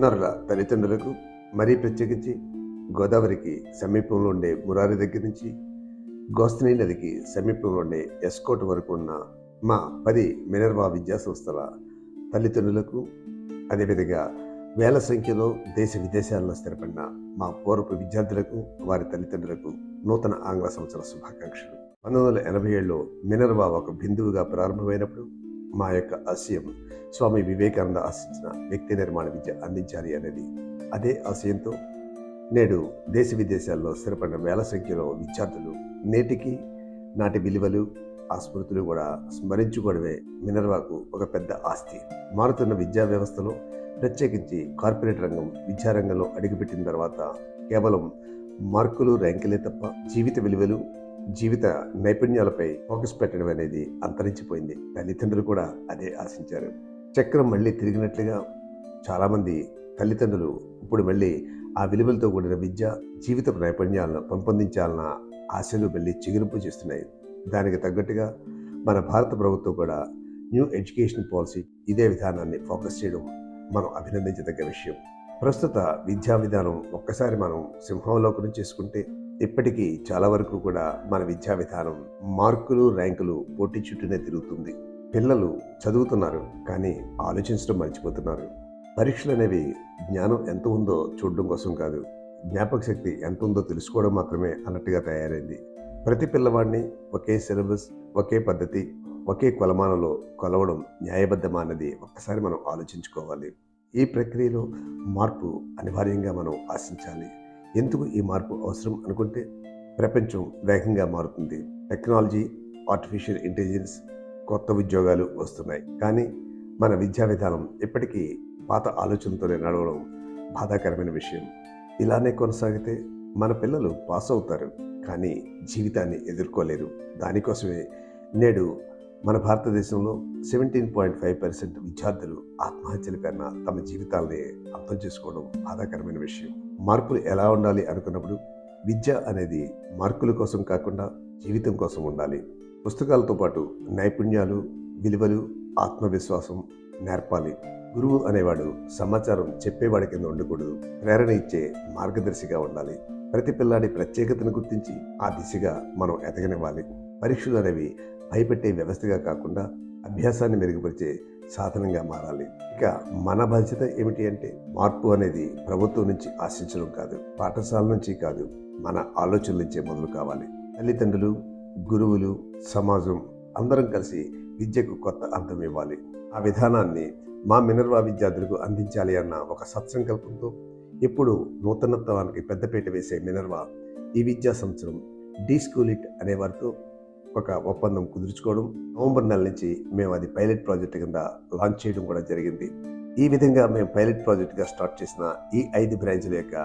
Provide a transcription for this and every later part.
నరుల తల్లిదండ్రులకు మరీ ప్రత్యేకించి గోదావరికి సమీపంలో ఉండే మురారి దగ్గర నుంచి గోస్తని నదికి సమీపంలో ఉండే ఎస్కోట్ వరకు ఉన్న మా పది మినర్వా విద్యా సంస్థల తల్లిదండ్రులకు అదేవిధంగా వేల సంఖ్యలో దేశ విదేశాల్లో స్థిరపడిన మా పూర్వపు విద్యార్థులకు వారి తల్లిదండ్రులకు నూతన ఆంగ్ల సంవత్సర శుభాకాంక్షలు. పంతొమ్మిది వందల ఎనభై ఏడులో మినర్వా ఒక బిందువుగా ప్రారంభమైనప్పుడు మా యొక్క ఆశయం. స్వామి వివేకానంద ఆశించిన వ్యక్తి నిర్మాణ విద్య అందించాలి అనేది అదే ఆశయంతో నేడు దేశ విదేశాల్లో స్థిరపడిన వేల సంఖ్యలో విద్యార్థులు నేటికి నాటి విలువలు ఆ స్మృతులు కూడా స్మరించుకోవడమే మినర్వాకు ఒక పెద్ద ఆస్తి. మారుతున్న విద్యా వ్యవస్థలో ప్రత్యేకించి కార్పొరేట్ రంగం విద్యారంగంలో అడుగుపెట్టిన తర్వాత కేవలం మార్కులు ర్యాంకులే తప్ప జీవిత విలువలు జీవిత నైపుణ్యాలపై ఫోకస్ పెట్టడం అనేది అంతరించిపోయింది. తల్లిదండ్రులు కూడా అదే ఆశించారు. చక్రం మళ్ళీ తిరిగినట్లుగా చాలామంది తల్లిదండ్రులు ఇప్పుడు మళ్ళీ ఆ విలువలతో కూడిన విద్య జీవిత నైపుణ్యాలను పెంపొందించాలన్న ఆశలు మళ్ళీ చిగురింపు చేస్తున్నాయి. దానికి తగ్గట్టుగా మన భారత ప్రభుత్వం కూడా న్యూ ఎడ్యుకేషన్ పాలసీ ఇదే విధానాన్ని ఫోకస్ చేయడం మనం అభినందించదగ్గ విషయం. ప్రస్తుత విద్యా విధానం ఒక్కసారి మనం సింహావలోకనం చేసుకుంటే ఇప్పటికీ చాలా వరకు కూడా మన విద్యా విధానం మార్కులు ర్యాంకులు పోటీ చుట్టూనే తిరుగుతుంది. పిల్లలు చదువుతున్నారు కానీ ఆలోచించడం మర్చిపోతున్నారు. పరీక్షలు అనేవి జ్ఞానం ఎంత ఉందో చూడడం కోసం కాదు జ్ఞాపక శక్తి ఎంత ఉందో తెలుసుకోవడం మాత్రమే అన్నట్టుగా తయారైంది. ప్రతి పిల్లవాడిని ఒకే సిలబస్ ఒకే పద్ధతి ఒకే కొలమానంలో కొలవడం న్యాయబద్ధమా అన్నది ఒక్కసారి మనం ఆలోచించుకోవాలి. ఈ ప్రక్రియలో మార్పు అనివార్యంగా మనం ఆశించాలి. ఎందుకు ఈ మార్పు అవసరం అనుకుంటే ప్రపంచం వేగంగా మారుతుంది. టెక్నాలజీ ఆర్టిఫిషియల్ ఇంటెలిజెన్స్ కొత్త ఉద్యోగాలు వస్తున్నాయి. కానీ మన విద్యా విధానం ఇప్పటికీ పాత ఆలోచనతోనే నడవడం బాధాకరమైన విషయం. ఇలానే కొనసాగితే మన పిల్లలు పాస్ అవుతారు. కానీ జీవితాన్ని ఎదుర్కోలేరు. దానికోసమే నేడు మన భారతదేశంలో సెవెంటీన్ పాయింట్ ఫైవ్ పర్సెంట్ విద్యార్థులు ఆత్మహత్యల కన్నా తమ జీవితాలని అర్థం చేసుకోవడం బాధాకరమైన విషయం. మార్పులు ఎలా ఉండాలి అనుకున్నప్పుడు విద్య అనేది మార్కుల కోసం కాకుండా జీవితం కోసం ఉండాలి. పుస్తకాలతో పాటు నైపుణ్యాలు విలువలు ఆత్మవిశ్వాసం నేర్పాలి. గురువు అనేవాడు సమాచారం చెప్పేవాడి కింద ఉండకూడదు. ప్రేరణ ఇచ్చే మార్గదర్శిగా ఉండాలి. ప్రతి పిల్లాడి ప్రత్యేకతను గుర్తించి ఆ దిశగా మనం ఎదగనివ్వాలి. పరీక్షలు అనేవి భయపెట్టే వ్యవస్థగా కాకుండా అభ్యాసాన్ని మెరుగుపరిచే సాధనంగా మారాలి. ఇక మన బాధ్యత ఏమిటి అంటే మార్పు అనేది ప్రభుత్వం నుంచి ఆశించడం కాదు పాఠశాల నుంచి కాదు మన ఆలోచనల నుంచే మొదలు కావాలి. తల్లిదండ్రులు గురువులు సమాజం అందరం కలిసి విద్యకు కొత్త అర్థం ఇవ్వాలి. ఆ విధానాన్ని మా మినర్వా విద్యార్థులకు అందించాలి అన్న ఒక సత్సంకల్పంతో ఇప్పుడు నూతనత్వానికి పెద్దపీట వేసే మినర్వా ఈ విద్యా సంవత్సరం డీ స్కూల్ ఇట్ అనే వారితో ఒక ఒప్పందం కుదుర్చుకోవడం నవంబర్ నెల నుంచి మేము అది పైలట్ ప్రాజెక్ట్ కింద లాంచ్ చేయడం కూడా జరిగింది. ఈ విధంగా మేము పైలట్ ప్రాజెక్ట్గా స్టార్ట్ చేసిన ఈ ఐదు బ్రాంచ్ల యొక్క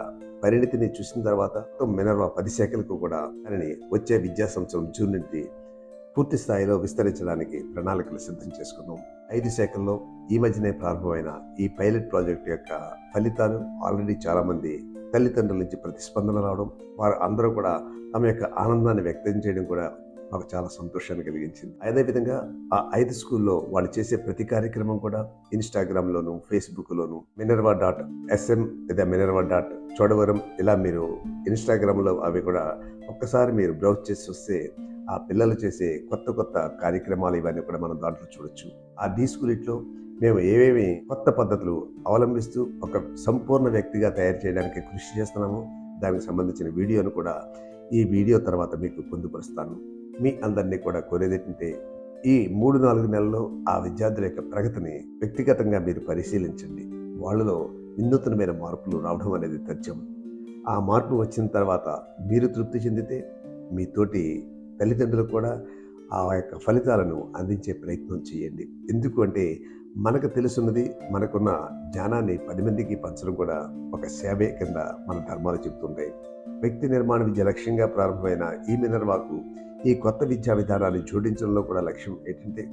పరిణితిని చూసిన తర్వాత మినర్వా పది శాఖలకు కూడా దానిని వచ్చే విద్యా సంవత్సరం జూన్ నుండి పూర్తి స్థాయిలో విస్తరించడానికి ప్రణాళికలు సిద్ధం చేసుకున్నాం. ఐదు శాఖల్లో ఈ మధ్యనే ప్రారంభమైన ఈ పైలట్ ప్రాజెక్ట్ యొక్క ఫలితాలు ఆల్రెడీ చాలామంది తల్లిదండ్రుల నుంచి ప్రతిస్పందన రావడం వారు అందరూ కూడా తమ యొక్క ఆనందాన్ని వ్యక్తం చేయడం కూడా మాకు చాలా సంతోషాన్ని కలిగించింది. అదేవిధంగా ఆ ఐదు స్కూల్లో వాళ్ళు చేసే ప్రతి కార్యక్రమం కూడా ఇన్స్టాగ్రామ్లోను ఫేస్బుక్లోను మినర్వా డాట్ ఎస్ఎం లేదా మినర్వా డాట్ చోడవరం ఇలా మీరు ఇన్స్టాగ్రామ్లో అవి కూడా ఒక్కసారి మీరు బ్రౌజ్ చేసి వస్తే ఆ పిల్లలు చేసే కొత్త కొత్త కార్యక్రమాలు ఇవన్నీ కూడా మనం దాంట్లో చూడొచ్చు. ఆ డీ స్కూలిట్లో మేము ఏవేవి కొత్త పద్ధతులు అవలంబిస్తూ ఒక సంపూర్ణ వ్యక్తిగా తయారు చేయడానికి కృషి చేస్తున్నాము దానికి సంబంధించిన వీడియోను కూడా ఈ వీడియో తర్వాత మీకు పొందుపరుస్తాను. మీ అందరినీ కూడా కోరేది ఈ మూడు నాలుగు నెలల్లో ఆ విద్యార్థుల యొక్క ప్రగతిని వ్యక్తిగతంగా మీరు పరిశీలించండి. వాళ్ళలో వినూత్నమైన మార్పులు రావడం అనేది తథ్యం. ఆ మార్పు వచ్చిన తర్వాత మీరు తృప్తి చెందితే మీ తోటి తల్లిదండ్రులు కూడా ఆ యొక్క ఫలితాలను అందించే ప్రయత్నం చేయండి. ఎందుకంటే మనకు తెలుసున్నది మనకున్న జ్ఞానాన్ని పది మందికి పంచడం కూడా ఒక సేవే కింద మన ధర్మాలు చెబుతుంటాయి. వ్యక్తి నిర్మాణ విద్య లక్ష్యంగా ప్రారంభమైన ఈ మినర్వాకు ఈ కొత్త విద్యా విధానాన్ని జోడించడంలో కూడా లక్ష్యం ఏంటంటే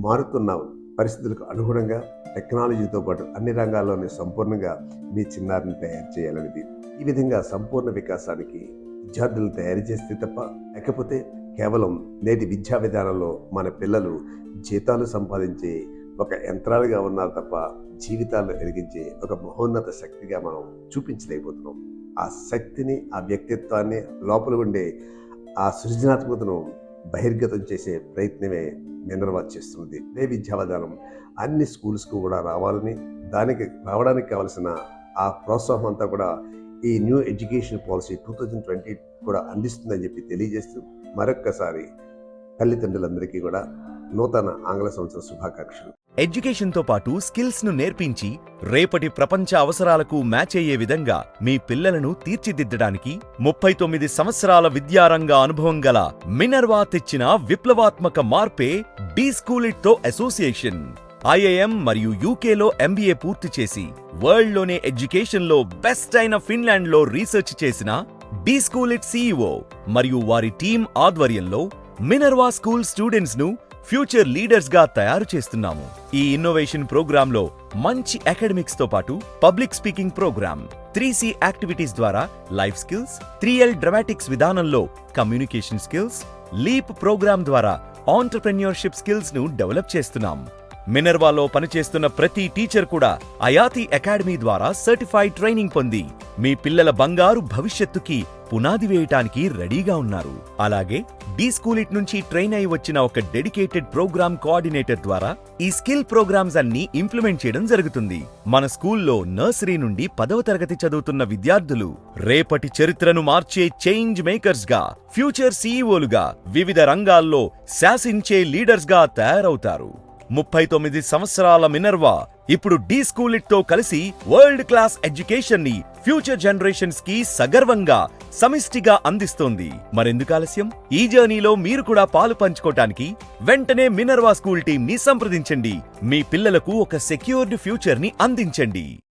మారుతున్న పరిస్థితులకు అనుగుణంగా టెక్నాలజీతో పాటు అన్ని రంగాల్లోనే సంపూర్ణంగా మీ చిన్నారిని తయారు చేయాలనేది. ఈ విధంగా సంపూర్ణ వికాసానికి విద్యార్థులను తయారు చేస్తే తప్ప లేకపోతే కేవలం నేటి విద్యా విధానంలో మన పిల్లలు జీతాలు సంపాదించే ఒక యంత్రాలుగా ఉన్నారు తప్ప జీవితాల్లో ఎరిగించే ఒక మహోన్నత శక్తిగా మనం చూపించలేకపోతున్నాం. ఆ శక్తిని ఆ వ్యక్తిత్వాన్ని లోపల ఉండే ఆ సృజనాత్మకతను బహిర్గతం చేసే ప్రయత్నమే మినర్వా చేస్తున్నది ఇదే విద్యావధానం అన్ని స్కూల్స్కు కూడా రావాలని దానికి రావడానికి కావలసిన ఆ ప్రోత్సాహం అంతా కూడా ఈ new education policy two thousand twenty కూడా అందిస్తుందని చెప్పి తెలియజేస్తూ మరొక్కసారి తల్లిదండ్రులందరికీ కూడా నూతన ఆంగ్ల సంవత్సర శుభాకాంక్షలు. ఎడ్యుకేషన్తో పాటు స్కిల్స్ను నేర్పించి రేపటి ప్రపంచ అవసరాలకు మ్యాచ్ అయ్యే విధంగా మీ పిల్లలను తీర్చిదిద్దడానికి ముప్పై తొమ్మిది సంవత్సరాల విద్యారంగ అనుభవం గల మినర్వా తెచ్చిన విప్లవాత్మక మార్పే డీ స్కూలిట్తో తో అసోసియేషన్. ఐఐఎం మరియు యూకేలో ఎంబీఏ పూర్తి చేసి వరల్డ్లోనే ఎడ్యుకేషన్లో బెస్ట్ అయిన ఫిన్లాండ్లో రీసెర్చ్ చేసిన డి స్కూల్ ఇట్ సీఈఓ మరియు వారి టీం ఆధ్వర్యంలో మినర్వా స్కూల్ స్టూడెంట్స్ను ఫ్యూచర్ లీడర్స్గా తయారు చేస్తున్నాము. ఈ ఇన్నోవేషన్ ప్రోగ్రామ్లో మంచి అకాడమిక్స్తో పాటు public speaking program three C activities ద్వారా life skills three L dramatics విధానంలో కమ్యూనికేషన్ స్కిల్స్ లీప్ ప్రోగ్రామ్ ద్వారా ఆంటర్ప్రెన్యూర్షిప్ స్కిల్స్ను డెవలప్ చేస్తున్నాం. మినర్వాలో పనిచేస్తున్న ప్రతి టీచర్ కూడా అయాతి అకాడమీ ద్వారా సర్టిఫైడ్ ట్రైనింగ్ పొంది మీ పిల్లల బంగారు భవిష్యత్తుకి పునాది వేయటానికి రెడీగా ఉన్నారు. అలాగే బీ స్కూల్ ఇట్ నుంచి ట్రైన్ అయి వచ్చిన ఒక డెడికేటెడ్ ప్రోగ్రామ్ కోఆర్డినేటర్ ద్వారా ఈ స్కిల్ ప్రోగ్రామ్స్ అన్ని ఇంప్లిమెంట్ చేయడం జరుగుతుంది. మన స్కూల్లో నర్సరీ నుండి పదవ తరగతి చదువుతున్న విద్యార్థులు రేపటి చరిత్రను మార్చే చేంజ్ మేకర్స్గా ఫ్యూచర్ సీఈఓలుగా వివిధ రంగాల్లో శాసించే లీడర్స్గా తయారవుతారు. ముప్పై తొమ్మిది సంవత్సరాల మినర్వా ఇప్పుడు డీ స్కూల్తో కలిసి వరల్డ్ క్లాస్ ఎడ్యుకేషన్ని ఫ్యూచర్ జనరేషన్స్కి సగర్వంగా సమిష్టిగా అందిస్తోంది. మరెందుకు ఆలస్యం? ఈ జర్నీలో మీరు కూడా పాలు పంచుకోటానికి వెంటనే మినర్వా స్కూల్ టీం ని సంప్రదించండి. మీ పిల్లలకు ఒక సెక్యూర్డ్ ఫ్యూచర్ని అందించండి.